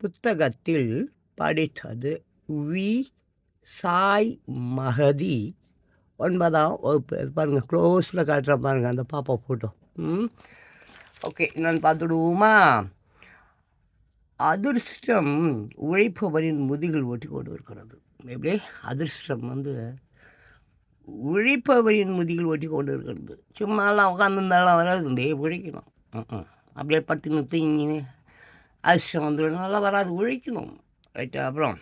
புத்தகத்தில் படித்தது வி. சாய் மகதி. ஒன்பதாம் வகுப்பு. பாருங்கள் க்ளோஸில் காட்டுற பாருங்கள் அந்த பாப்பா ஃபோட்டோ ம். ஓகே நான் பார்த்துடுவோமா? அதிர்ஷ்டம் உழைப்பவரின் முதுகில் ஒட்டி கொண்டு இருக்கிறது எப்படி? அதிர்ஷ்டம் வந்து உழைப்பவரின் முதுகில் ஒட்டி கொண்டு இருக்கிறது சும்மாலாம் உட்காந்துருந்தாலும் வராது இந்த உழைக்கணும். அப்படியே பத்து தூங்கின்னு அதிர்ஷ்டம் வந்துடும் நல்லா வராது உழைக்கணும் ரைட்டு அப்புறம்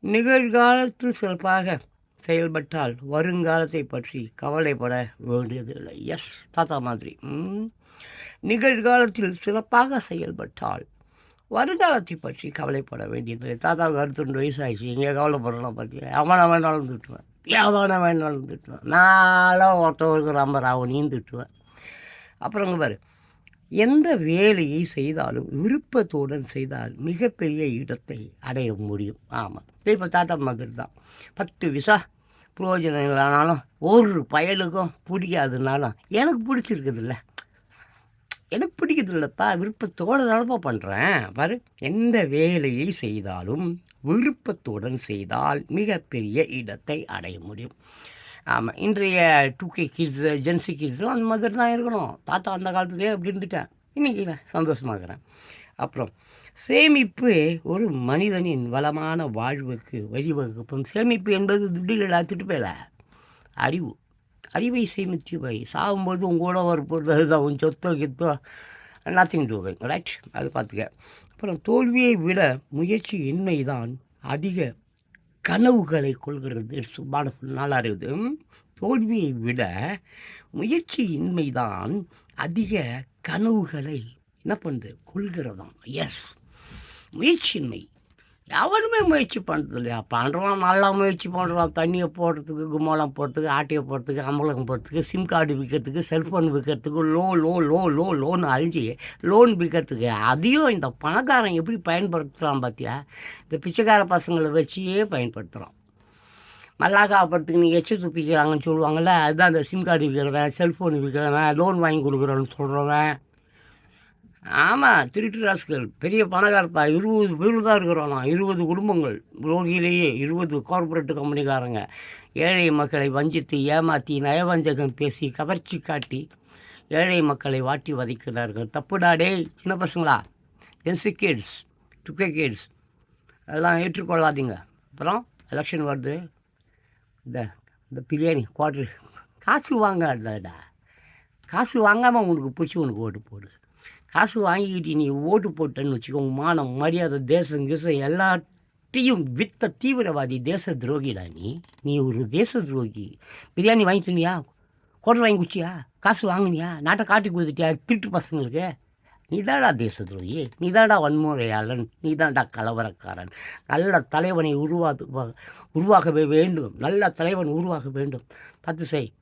நிகழ்காலத்தில் சிறப்பாக செயல்பட்டால் வருங்காலத்தை பற்றி கவலைப்பட வேண்டியதில்லை. எஸ் தாத்தா மாதிரி. ம். நிகழ்காலத்தில் சிறப்பாக செயல்பட்டால் வருங்காலத்தை பற்றி கவலைப்பட வேண்டியது தாத்தாவுக்கு அறுபத்தொண்டு வயசாகிடுச்சு எங்கே கவலைப்படுறோம் பற்றி அவனை வேணாலும் திட்டுவேன். எவனை வேணாலும் திட்டுவேன். நானும் ஒருத்தவருக்கு ரொம்ப ராவணியும் திட்டுவேன். அப்புறம் இங்கே பாரு. எந்த வேலையை செய்தாலும் விருப்பத்துடன் செய்தால் மிகப்பெரிய இடத்தை அடைய முடியும். ஆமாம் இப்போ தாத்தா மாதிரி தான். பத்து விசா புரோஜனங்களானாலும் ஒரு பயலுக்கும் பிடிக்காதுனாலும் எனக்கு பிடிச்சிருக்குதுல்ல. எனக்கு பிடிக்கிறது இல்லைப்பா விருப்பத்தோடு தானப்பா பண்ணுறேன் பாரு எந்த வேலையை செய்தாலும் விருப்பத்துடன் செய்தால் மிகப்பெரிய இடத்தை அடைய முடியும். ஆமாம் இன்றைய two K kids Gen Z கிட்ஸ்லாம் அந்த மாதிரி தான் இருக்கணும். தாத்தா அந்த காலத்துலேயே அப்படி இருந்துட்டேன் இன்றைக்கி நான் சந்தோஷமாக இருக்கிறேன். அப்புறம் சேமிப்பு ஒரு மனிதனின் வளமான வாழ்வுக்கு வழிவகுப்பும் சேமிப்பு என்பது துட்டில் எல்லாத்துட்டு போயில அறிவு. அறிவை சேமித்து வை சாகும்போது உங்களோட வரப்போகிறது அதுதான் உன் சொத்தோ கித்தோ நத்திங் டூ ரைட் அது பார்த்துக்க. அப்புறம் தோல்வியை விட முயற்சி இன்மை தான் அதிக கனவுகளை கொள்கிறது. சுபான சொன்னால் அறிவது தோல்வியை விட முயற்சியின்மைதான் அதிக கனவுகளை என்ன பண்ணுது கொள்கிறதாம். எஸ் முயற்சியின்மை. எவனுமே முயற்சி பண்ணுறது இல்லையா பண்ணுறான் நல்லா முயற்சி பண்ணுறான் தண்ணியை போடுறதுக்கு கும்மாளம் போடுறதுக்கு ஆட்டையை போடுறதுக்கு அம்பளம் போடுறதுக்கு சிம் கார்டு விற்கிறதுக்கு செல்ஃபோன் விற்கிறதுக்கு lo lo lo lo loan அழிஞ்சு லோன் விற்கிறதுக்கு அதையும் இந்த பணக்காரன் எப்படி பயன்படுத்துகிறான் பார்த்தியா இந்த பிச்சைக்கார பசங்களை வச்சியே பயன்படுத்துகிறான் மல்லாக்காப்படுறதுக்கு நீங்கள் எச்சு துப்பிக்கிறாங்கன்னு சொல்லுவாங்கள்ல அதுதான் அந்த சிம் கார்டு விற்கிறவன் செல்ஃபோன் விற்கிறவன் லோன் வாங்கி கொடுக்குறோன்னு சொல்கிறவன் ஆமாம் திருட்டு ராசுகள் பெரிய பணக்காரப்பா இருபது பேர் தான் இருக்கிறோம் நான் இருபது குடும்பங்கள். ரோகியிலேயே இருபது கார்பரேட் கம்பெனிக்காரங்க ஏழை மக்களை வஞ்சித்து ஏமாற்றி நயவஞ்சகம் பேசி கவர்ச்சி காட்டி ஏழை மக்களை வாட்டி வதைக்கிறார்கள். தப்புடா சின்ன பசங்களா? என்சி கிட்ஸ் டுக்கே கிட்ஸ் அதெல்லாம் ஏற்றுக்கொள்ளாதீங்க. அப்புறம் எலெக்ஷன் வருது. இந்த இந்த பிரியாணி குவாட்ரு காசு வாங்காதடா. காசு வாங்காமல் உனக்கு பிடிச்சி உனக்கு ஓட்டு போடு. காசு வாங்கிக்கிட்டு நீ ஓட்டு போட்டேன்னு வச்சுக்கோ மானம் மரியாதை தேசம் கிசம் எல்லாத்தையும் வித்த தீவிரவாதி தேச துரோகிடா நீ. நீ ஒரு தேச துரோகி. பிரியாணி வாங்கி தின்னியா? ஹோட்டல் வாங்கி குச்சியா காசு வாங்கினியா? நாட்டை காட்டி கொடுத்துட்டியா? திருட்டு பசங்களுக்கு? நீதாடா தேச துரோகி. நீதாடா வன்முறையாளன். நீதாண்டா கலவரக்காரன். நல்ல தலைவனை உருவாது உருவாக வேண்டும். நல்ல தலைவன் உருவாக வேண்டும். பார்த்து செய்.